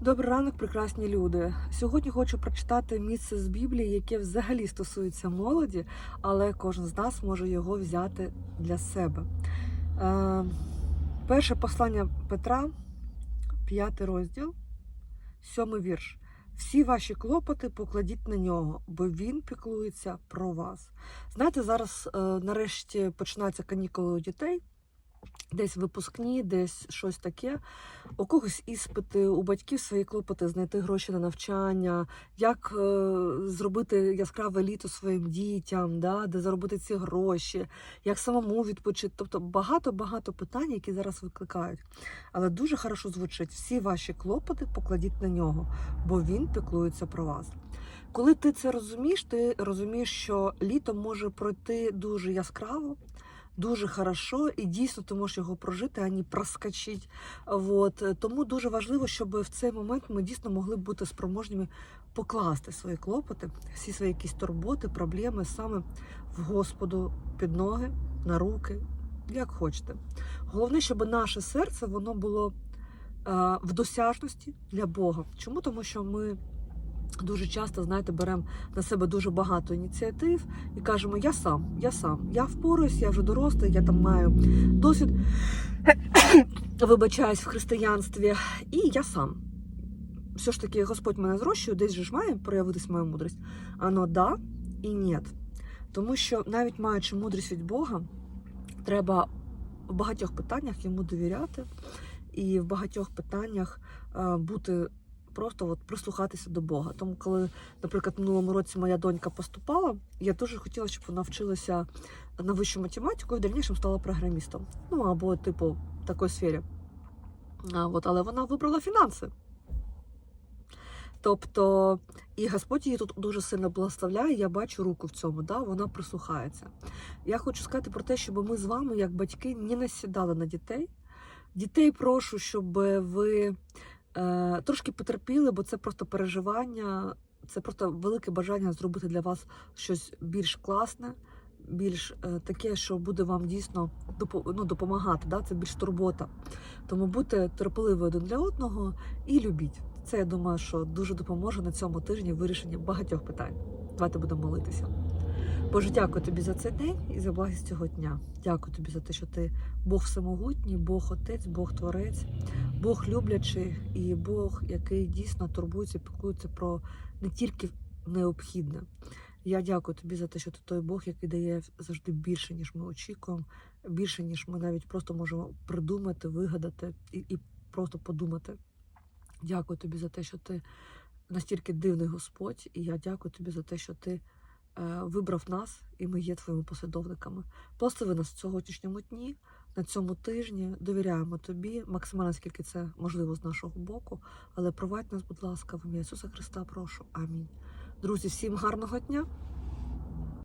Добрий ранок, прекрасні люди. Сьогодні хочу прочитати місце з Біблії, яке взагалі стосується молоді, але кожен з нас може його взяти для себе. Е, перше послання Петра, п'ятий розділ, сьомий вірш. Всі ваші клопоти покладіть на нього, бо він піклується про вас. Знаєте, зараз е, нарешті починаються канікули у дітей. Десь випускні, десь щось таке. У когось іспити, у батьків свої клопоти знайти гроші на навчання, як е, зробити яскраве літо своїм дітям, да, де заробити ці гроші, як самому відпочити. Тобто багато-багато питань, які зараз викликають. Але дуже хорошо звучить: всі ваші клопоти покладіть на нього, бо він піклується про вас. Коли ти це розумієш, ти розумієш, що літо може пройти дуже яскраво, дуже хорошо, і дійсно ти можеш його прожити, а не проскочити. От. Тому дуже важливо, щоб в цей момент ми дійсно могли бути спроможніми покласти свої клопоти, всі свої якісь турботи, проблеми саме в Господу під ноги, на руки, як хочете. Головне, щоб наше серце воно було е, в досяжності для Бога. Чому? Тому що ми. Дуже часто, знаєте, беремо на себе дуже багато ініціатив і кажемо: я сам, я сам, я впораюсь, я вже дорослий, я там маю досвід, вибачаюсь в християнстві, і я сам. Все ж таки, Господь мене зрощує, десь же ж має проявитись моя мудрість. Ано да і ні. Тому що навіть маючи мудрість від Бога, треба в багатьох питаннях йому довіряти, і в багатьох питаннях е, бути просто от прислухатися до Бога. Тому, коли, наприклад, в минулому році моя донька поступала, я дуже хотіла, щоб вона вчилася на вищу математику і в дальнішому стала програмістом. Ну або, типу, в такій сфері. А, от, але вона вибрала фінанси. Тобто, і Господь її тут дуже сильно благословляє, я бачу руку в цьому, да? вона прислухається. Я хочу сказати про те, щоб ми з вами, як батьки, не насідали на дітей. Дітей прошу, щоб ви трошки потерпіли, бо це просто переживання, це просто велике бажання зробити для вас щось більш класне, більш е, таке, що буде вам дійсно ну, допомагати. Да? Це більш турбота. Тому будьте терпеливі один для одного і любіть. Це я думаю, що дуже допоможе на цьому тижні в вирішенні багатьох питань. Давайте будемо молитися. Боже, дякую тобі за цей день і за благість цього дня. Дякую тобі за те, що ти Бог всемогутній, Бог Отець, Бог Творець, Бог люблячий і Бог, який дійсно турбується, піклується про не тільки необхідне. Я дякую тобі за те, що ти той Бог, який дає завжди більше, ніж ми очікуємо, більше, ніж ми навіть просто можемо придумати, вигадати і, і просто подумати. Дякую тобі за те, що ти настільки дивний Господь, і я дякую тобі за те, що ти вибрав нас, і ми є твоїми послідовниками. Благослови нас в сьогоднішньому дні, на цьому тижні. Довіряємо тобі, максимально скільки це можливо з нашого боку. Але провадь нас, будь ласка, в ім'я Ісуса Христа, прошу. Амінь. Друзі, всім гарного дня!